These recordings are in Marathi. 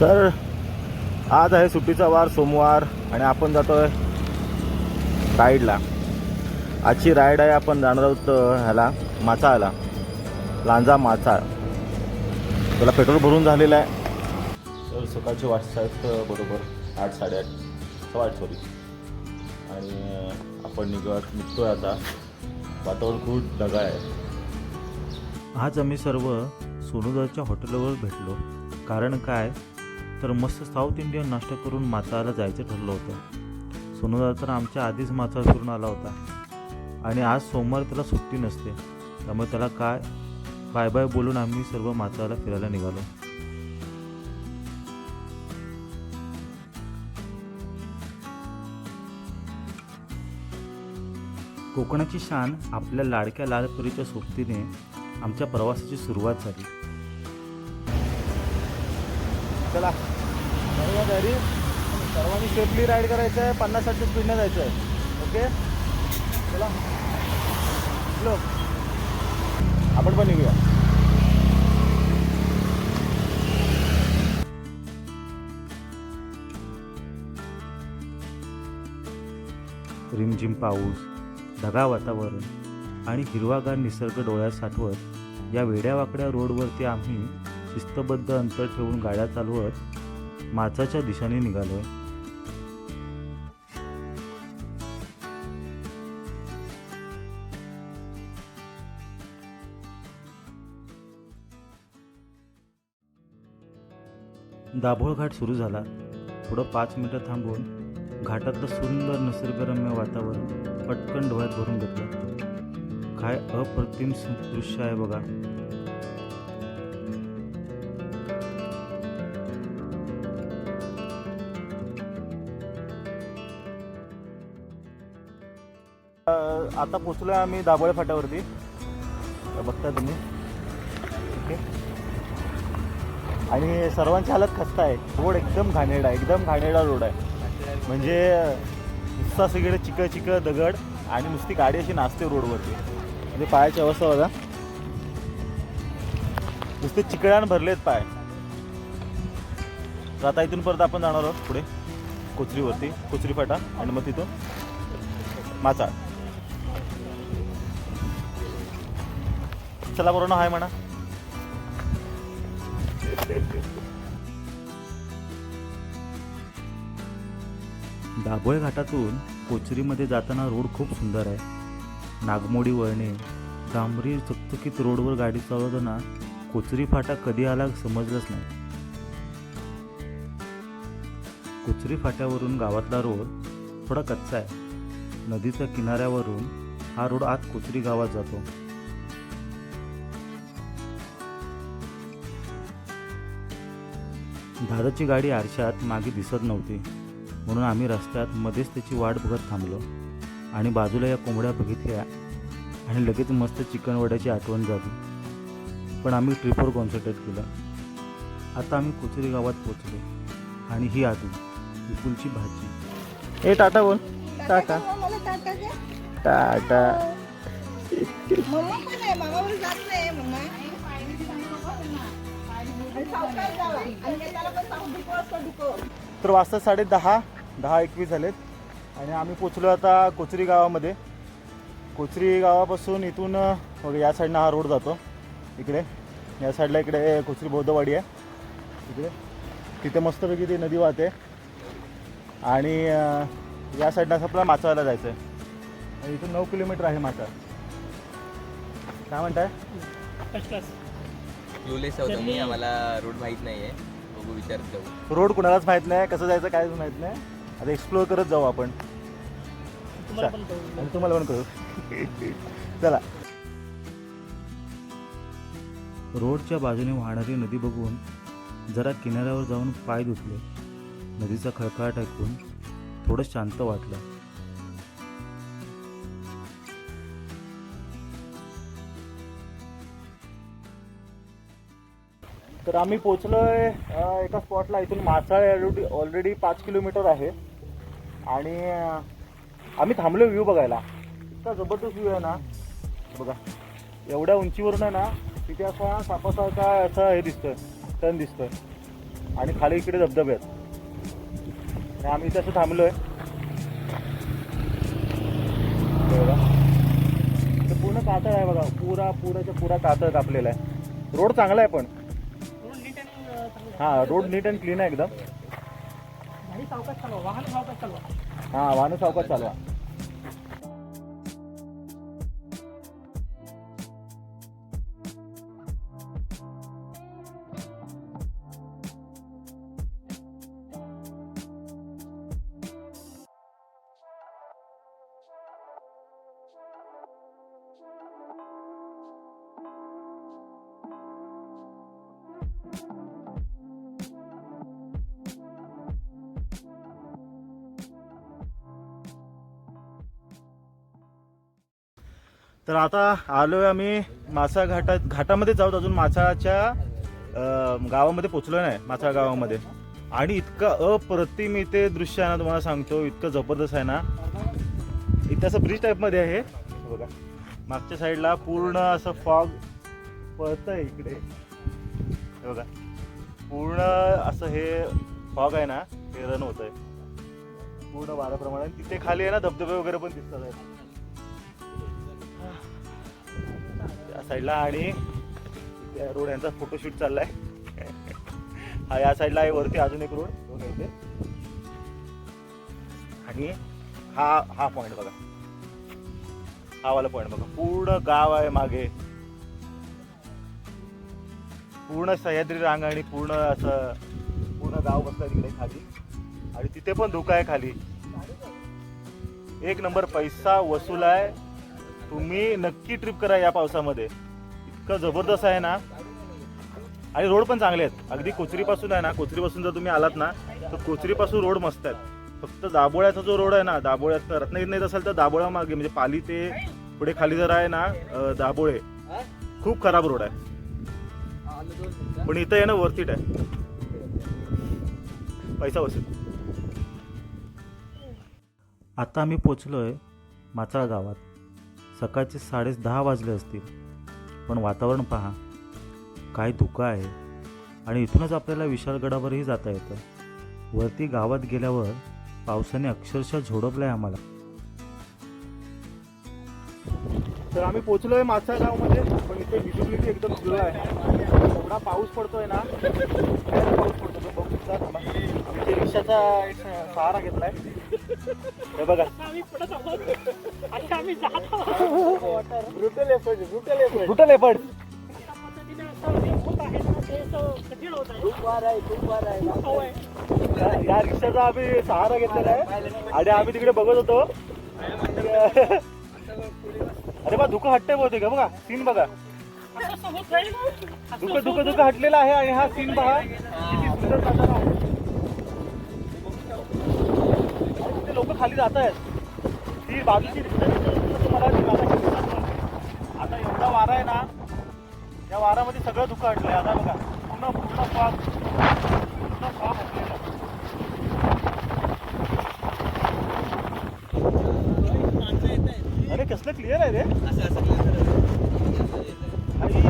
तर आज आहे सुट्टीचा वार सोमवार आणि आपण जातो आहे राईडला. आजची राईड आहे आपण जाणार आहोत अ, ह्याला माचाळला. लांजा माचाळ. त्याला पेट्रोल भरून झालेलं आहे. तर सकाळची वाटसाहेब बरोबर आठ साडेआठ. सव्वा आठ सॉरी आणि आपण निघत आहे आता. वातावरण खूप ढगाळ आहे. आज आम्ही सर्व सोनूदाच्या हॉटेलवर भेटलो. कारण काय? तर मस्त साऊथ इंडियन नाश्ता करून माचाळला जायचं ठरलं होतं. सोनूदा तर आमच्या आधीच माचा फिरून आला होता. आणि आज सोमवार त्याला सुट्टी नसते. त्यामुळे त्याला काय बाय बाय बोलून आम्ही सर्व माचाळला फिरायला निघालो. कोकणाची शान आपल्या लाडक्या लालपरीच्या सोबतीने आमच्या प्रवासाची सुरुवात झाली. चला. घरी सर्वांनी सेफली राईड करायचं आहे. पन्नास साठच्या स्पीडनं जायचं आहे. ओके चला. हॅलो आपण पण निघूया. रिमझिम पाऊस ढगाळ वातावरण आणि हिरवागार निसर्ग डोळ्यात साठवत या वेड्यावाकड्या रोडवरती आम्ही शिस्तबद्ध अंतर ठेवून गाड्या चालवत माचाच्या दिशेने निघालोय. दाभोळ घाट सुरू झाला. पुढं पाच मिनिटं थांबून घाटातलं सुंदर निसर्गरम्य वातावरण पटकन डोळ्यात भरून घेतलं. काय अप्रतिम दृश्य आहे बघा. आता पोचलो आहे आम्ही दाबोळे फाट्यावरती. बघता तुम्ही. ओके आणि सर्वांची हालत खस्ता आहे. रोड एकदम घाणेरडा आहे एकदम घाणेरडा रोड आहे. म्हणजे नुसता सगळं चिक चिक दगड आणि नुसती गाडी अशी नाचते रोडवरती. म्हणजे पायाची अवस्था बघा. नुसते चिकळ्यान भरलेत पाय. तर आता इथून परत आपण जाणार आहोत पुढे. कोचरीवरती कोचरी फाटा. आणि मग तिथून माचाळ. चला बरोबर हाय म्हणा. दाभोळे घाटातून कोचरीमध्ये जाताना रोड खूप सुंदर आहे. नागमोडी वळणे डांबरी चकचकीत रोडवर गाडी चालवताना कोचरी फाटा कधी आला समजलंच नाही. कोचरी फाट्यावरून गावातला रोड थोडा कच्चा आहे. नदीच्या किनाऱ्यावरून हा रोड आत कोचरी गावात जातो. दादाची गाडी आरशात मागे दिसत नव्हती. म्हणून आम्ही रस्त्यात मध्येच त्याची वाट बघत थांबलो आणि बाजूला या कोंबड्या बघितल्या आणि लगेच मस्त चिकन वड्याची आठवण झाली. पण आम्ही ट्रिपवर कॉन्सन्ट्रेट केलं. आता आम्ही कोचरी गावात पोचलो आणि ही आदू विपुलची भाजी ए टाटा बोल. टाटा. मला टाटा तर वाजता साडे दहा दहा एकवीस झालेत. आणि आम्ही पोचलो आता कोचरी गावामध्ये. कोचरी गावापासून इथून या साईडनं हा रोड जातो. इकडे. या साईडला इकडे कोचरी बौद्धवाडी आहे. इकडे. तिथे मस्तपैकी ती नदी वाहते. आणि या साईडनं असं आपल्याला माचाळला जायचं आहे इथून नऊ किलोमीटर आहे माचा काय म्हणताय? क्लूलेस होतो मी आम्हाला रूट माहीत नाही आहे बघू विचारत जाऊ. रोड कुणालाच माहीत नाही. कसं जायचं कायच माहीत नाही. आता एक्सप्लोअर करत जाऊ आपण. आणि तुम्हाला पण करू चला. रोडच्या बाजूने वाहणारी नदी बघून जरा किनाऱ्यावर जाऊन पाय धुतले. नदीचा खळखळाट ऐकून थोडं शांत वाटलं. तर आम्ही पोचलोय आहे एका स्पॉटला इथून मासाळ ऑलरेडी ऑलरेडी पाच किलोमीटर आहे. आणि आम्ही थांबलो व्ह्यू बघायला. इतका जबरदस्त व्ह्यू आहे ना. बघा एवढ्या उंचीवरून आहे ना तिथे असा सापासारखा असा हे दिसतोय टन दिसतोय. आणि खाली इकडे धबधबे आहेत. आणि आम्ही इथे असं थांबलोय. आहे बघा. पूर्ण कातळ आहे बघा. पुरा पुराच्या पुरा कातळ कापलेला आहे. रोड चांगला आहे पण. हा रोड नीट अँड क्लीन आहे एकदम. हा वाहन सावकाश चालवा. तर आता आलो आहे आम्ही मासा घाटात घाटामध्ये जाऊत अजून मासाच्या गावामध्ये पोचलो नाही मासा गावामध्ये. आणि इतकं अप्रतिम इथे दृश्य आहे ना तुम्हाला सांगतो इतकं जबरदस्त आहे ना. इथं असं ब्रिज टाईपमध्ये आहे हे. बघा. मागच्या साईडला पूर्ण असं फॉग पळतंय इकडे. हे बघा. पूर्ण असं हे फॉग आहे ना हे रन होत आहे पूर्ण वाऱ्याप्रमाणे. तिथे खाली आहे ना धबधबे वगैरे पण दिसतात आहेत साईडला आणि त्या रोड यांचा फोटोशूट चाललाय. हा या साईडला आहे वरती अजून एक रोड इथे. आणि हा हा पॉइंट बघा. हा वाला पॉइंट बघा. पूर्ण गाव आहे मागे. पूर्ण सह्याद्री रांग आणि पूर्ण असं पूर्ण गाव बसलं तिकडे खाली. आणि तिथे पण धोका आहे खाली. एक नंबर पैसा वसूल आहे. तुम्ही नक्की ट्रिप करा या पावसामध्ये. इतकं जबरदस्त आहे ना. आणि रोड पण चांगले आहेत. अगदी कोचरीपासून आहे ना. कोचरीपासून जर तुम्ही आलात ना तर कोचरीपासून रोड मस्त आहेत. फक्त दाबोळ्याचा जो रोड आहे ना दाबोळ्यात रत्नागिरी येत असेल तर दाबोळ्या मागे म्हणजे पाली ते पुढे खाली जर आहे ना दाबोळे खूप खराब रोड आहे. पण इथं आहे ना वरतीट आहे. पैसा वसूल आता आम्ही पोचलोय माचाळ गावात. सकाळचे साडे दहा वाजले असतील. पण वातावरण पहा काय धुकं आहे. आणि इथूनच आपल्याला विशालगडावरही जाता येतं. वरती गावात गेल्यावर पावसाने अक्षरशः झोडपलं आहे आम्हाला. तर आम्ही पोचलोय माचा गावमध्ये पण इथे विजिबिलिटी एकदम झिरो आहे. एवढा पाऊस पडतोय ना पाऊस पडतो बघू शकता आम्ही इथे रिक्षाचा एक सहारा घेतलाय. हे बघा. ब्रुटल एफर्ट या रिक्षाचा आम्ही सहारा घेतलेला आहे. आणि आम्ही तिकडे बघत होतो. अरे बा धुकं हटते बहुतेक हे बघा सीन बघा. धुकं धुकं धुकं हटलेला आहे आणि हा सीन पहा. किती सुंदर नजारा आहे. आणि लोक खाली जात आहेत ती बाजूची रिक्षा दिसते तुम्हाला ती आता किती दिसत नाही. आता एवढा वारा आहे ना या वारामध्ये सगळं धुकं आहे आता बघा पूर्ण पूर्ण फॉग पूर्ण फॉग हटलेला अरे कसलं क्लिअर आहे रे. आई,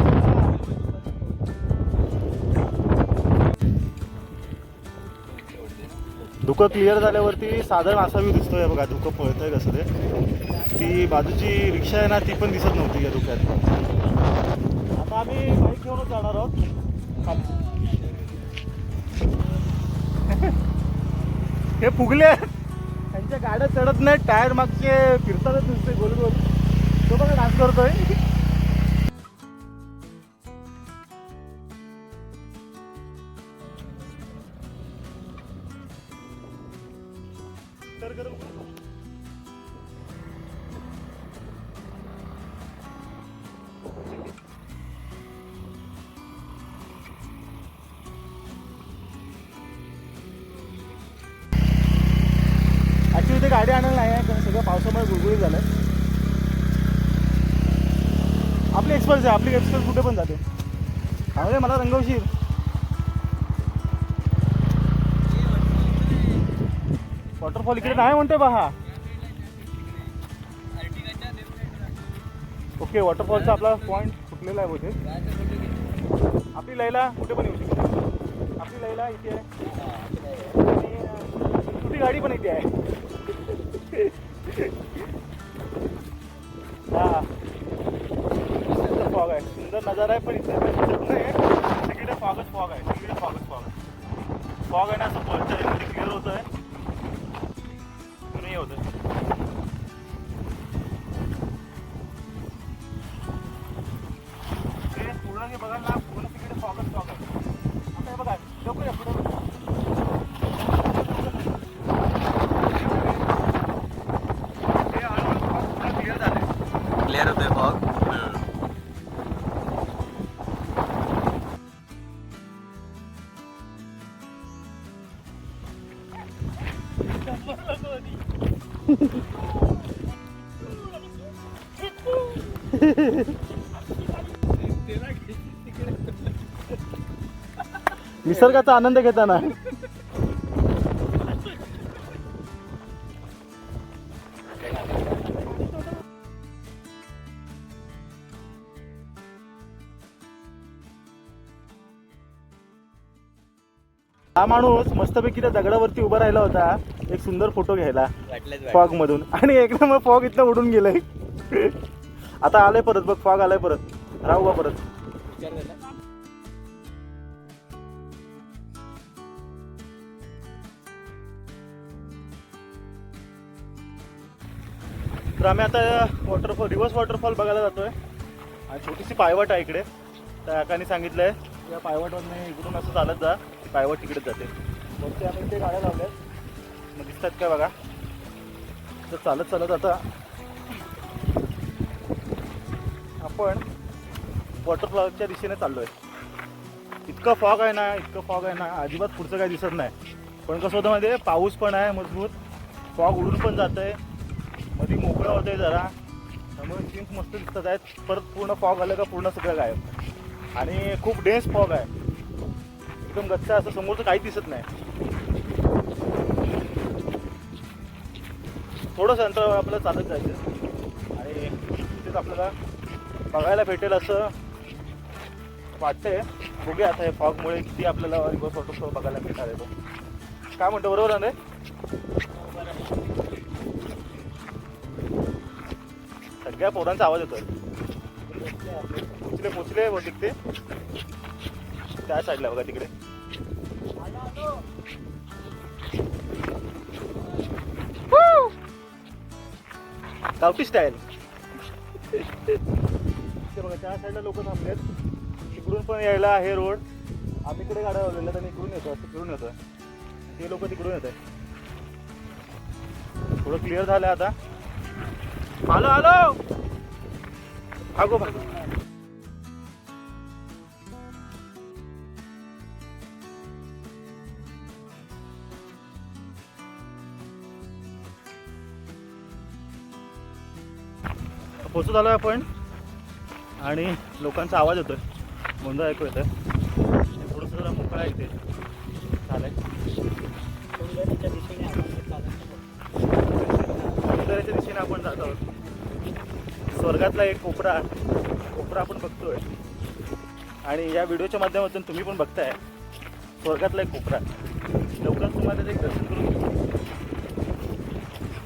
धुकं क्लिअर झाल्यावरती साधारण असा व्ह्यू दिसतोय बघा धुकं पळतंय कसं ते. ती बाजूची रिक्षा आहे ना ती पण दिसत नव्हती या धुक्यात. आता आम्ही बाईक घेऊनच जाणार आहोत. हे फुगले. त्यांच्या गाड्या चढत नाही टायर मागचे फिरतातच नुसते गोल गोल तो बघा डान्स करतोय. आपली एक्सप्रेस आहे आपली एक्सप्रेस कुठे पण जाते. अरे मला रंगवशीर वॉटरफॉल इकडे नाही म्हणते पहा ओके वॉटरफॉलचा आपला पॉईंट फुटलेला आहे बोथे आपली लैला कुठे पण येऊ शकते. आपली लैला इथे आहे. आणि छोटी गाडी पण इथे आहे. हा. फॉग आहे. सुंदर नजारा आहे पण इथे दिसत नाही तिकडे फॉगच फॉग आहे. तिकडे फॉगच फॉग आहे. फॉग आहे ना असं वरच्या क्लिअर होतं आहे नाही निसर्गाचा आनंद घेताना. हा माणूस मस्तपैकी त्या दगडावरती उभा राहिला होता. एक सुंदर फोटो घ्यायला. फॉग मधून आणि एकदम फॉग इथलं उडून गेलंय. आता आलंय परत बघ फॉग आलाय परत. राहू का परत? तर आम्ही आता वॉटरफॉल रिव्हर्स वॉटरफॉल बघायला जातोय. आणि छोटीशी पायवट आहे इकडे. त्या काकांनी सांगितलंय या पायवाटवरनं इकडून असं चालत जा पायवट पायवाट तिकडेच जाते. वरती आम्ही ते गाड्या लावल्या मग दिसतात काय बघा. तर चालत चालत आता आपण वॉटरफॉलच्या दिशेने चाललोय. इतकं फॉग आहे ना इतकं फॉग आहे ना अजिबात पुढचं काही दिसत नाही. पण कसं होतं मध्ये पाऊस पण आहे मजबूत फॉग उडून पण जात आहे मध्ये मोकळं होतंय जरा त्यामुळे चिंक मस्त दिसत आहेत. परत पूर्ण फॉग आलं का पूर्ण सगळं गायब. आणि खूप डेन्स फॉग आहे. एकदम गच्च असं समोरचं काही दिसत नाही. थोडंसं अंतर आपल्याला चालत जायचं आणि तिथेच आपल्याला बघायला भेटेल असं वाटतंय. बघूया आता हे फॉगमुळे किती आपल्याला रिव्हर्स वॉटरफॉल बघायला भेटणार आहे तो काय म्हणतो बरोबर आहे सगळ्या पोरांचा आवाज येतोय. पोचले पोचले बहुतेक ते. त्या साईडला बघा तिकडे. गावठी स्टाईल बघा त्या साईडला लोक थांबलेत. इकडून पण यायला आहे रोड. आम्ही इकडे गाड्या लावलेल्या आणि इकडून येतो असं तिकडून येतोय. ते लोक तिकडून येत आहे थोडं क्लिअर झालं आता. हॅलो हॅलो भागो भागो. पोचू आलोय आपण. आणि लोकांचा आवाज येतोय. गोंधळ ऐकू येतोय. थोडंसं जरा मोकळा आहे इथे. चालेल. सौंदर्याच्या दिशेने आपण जात आहोत. स्वर्गातला एक कोपरा कोपरा आपण बघतोय. आणि या व्हिडिओच्या माध्यमातून तुम्ही पण बघताय. स्वर्गातला एक कोपरा. लवकर तुम्हाला ते दर्शन करून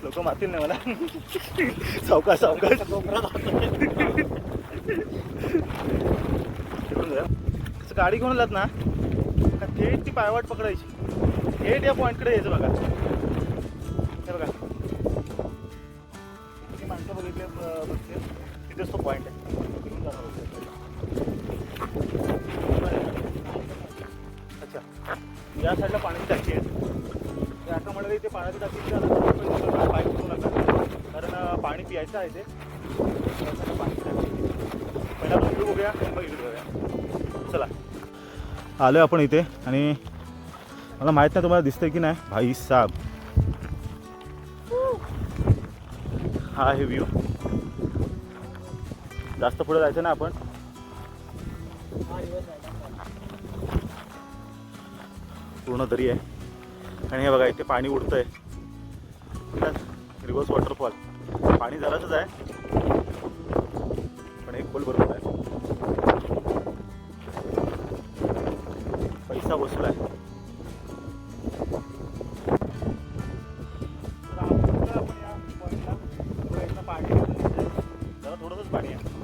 लोक मारतील नाही मला. सावकाश सावकाश. तिकडून जाऊया. असं गाडी घेऊन आलात ना का थेट ती पायवाट पकडायची. थेट या पॉईंटकडे यायचं बघा. हे बघा. किती माणसं बघितले बघते तिथेच तो पॉईंट आहे. अच्छा. या साईडला पाण्याची टाकी आहे. ते आता म्हणाले ते पाण्याची टाकी पाईप करू नका. कारण पाणी प्यायचं आहे ते. आलो आहे आपण इथे आणि मला माहीत नाही तुम्हाला दिसतंय की नाही. भाई साहेब हा आहे व्ह्यू जास्त पुढे जायचं ना आपण? पूर्ण दरी आहे. आणि हे बघा इथे पाणी उडतंय. रिव्हर्स वॉटरफॉल पाणी झालंच आहे. पण एक खोल बरोबर बसलाय. थोडंसंच पाणी आहे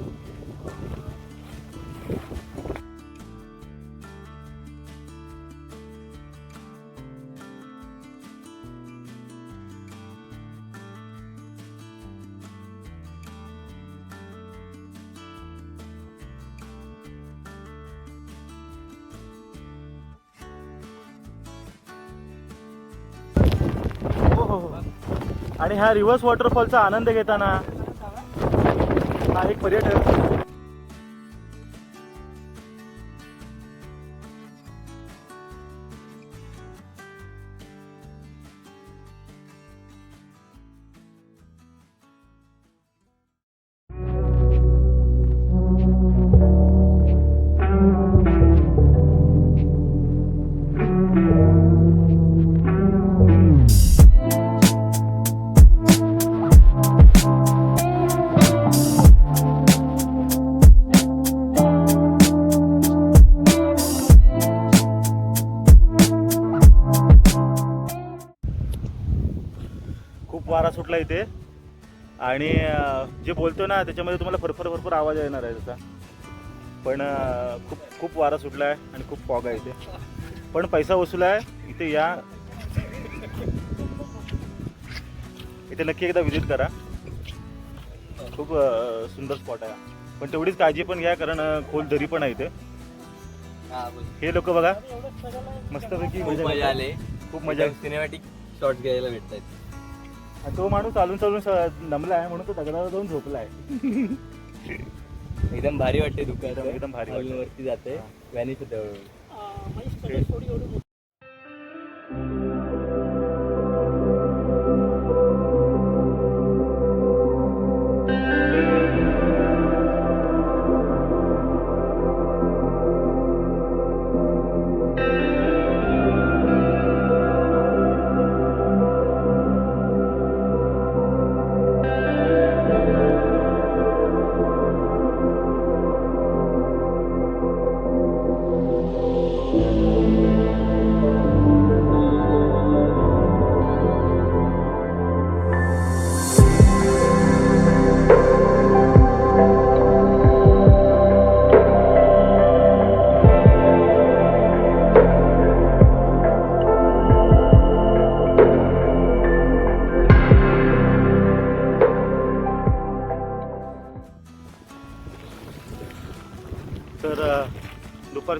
आणि ह्या रिव्हर्स वॉटरफॉलचा आनंद घेताना हा एक पर्यटक खूप वारा सुटला इथे. आणि जे बोलतो ना त्याच्यामध्ये तुम्हाला फरफर फरफर आवाज येणार आहे त्याचा पण खूप खूप वारा सुटला आहे आणि खूप फॉग आहे इथे. पण पैसा वसूल आहे इथे या. इथे नक्की एकदा व्हिजिट करा. खूप सुंदर स्पॉट आहे. पण तेवढीच काळजी पण घ्या कारण खोल दरी पण आहे इथे. हा हे लोक बघा. मस्तपैकी मजा. आले. खूप मजा. सिनेमॅटिक शॉट घ्यायला भेटतात तो माणूस चालून चालून स- दमला आहे म्हणून तो दगडावर जाऊन झोपला आहे एकदम भारी वाटते दुकान एकदम- भारी वाटते. वरती जाते व्हॅनिश होते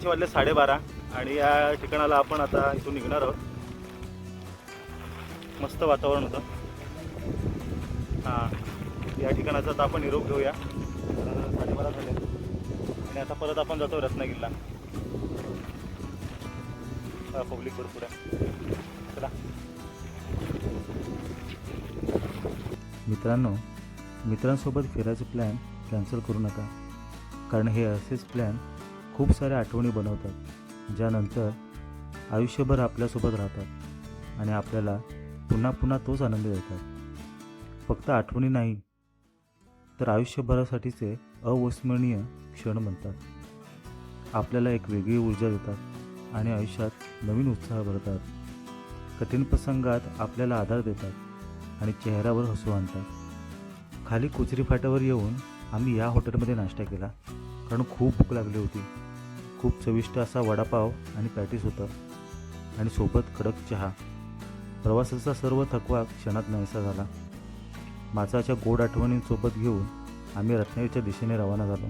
दुपारचे वाजले साडेबारा आणि या ठिकाणाला आपण आता इथून निघणार आहोत. मस्त वातावरण होतं. हां या ठिकाणाचा आता आपण निरोप घेऊया. साडेबारा झाले. आणि आता परत आपण जातो रत्नागिरीला. पब्लिक भरपूर आहे. चला. मित्रांनो मित्रांसोबत फिरायचं प्लॅन कॅन्सल करू नका. कारण हे असेच प्लॅन खूप साऱ्या आठवणी बनवतात ज्यानंतर आयुष्यभर आपल्यासोबत राहतात आणि आपल्याला पुन्हा पुन्हा तोच आनंद देतात. फक्त आठवणी नाही तर आयुष्यभरासाठीचे अविस्मरणीय क्षण बनतात. आपल्याला एक वेगळी ऊर्जा देतात आणि आयुष्यात नवीन उत्साह भरतात. कठीण प्रसंगात आपल्याला आधार देतात आणि चेहऱ्यावर हसू आणतात. खाली कुचरी फाट्यावर येऊन आम्ही या हॉटेलमध्ये नाश्ता केला कारण खूप भूक लागली होती. खूप चविष्ट असा वडापाव आणि पॅटीस होतं. आणि सोबत कडक चहा. प्रवासाचा सर्व थकवा क्षणात नाहीसा झाला. माझाच्या गोड आठवणींसोबत घेऊन आम्ही रत्नागिरीच्या दिशेने रवाना झालो.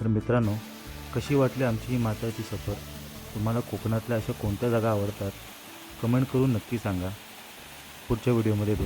तर मित्रांनो कशी वाटली आमची ही माताची सफर? तुम्हाला कोकणातल्या अशा कोणत्या जागा आवडतात? कमेंट करून नक्की सांगा. पुढच्या व्हिडिओमध्ये भेटू.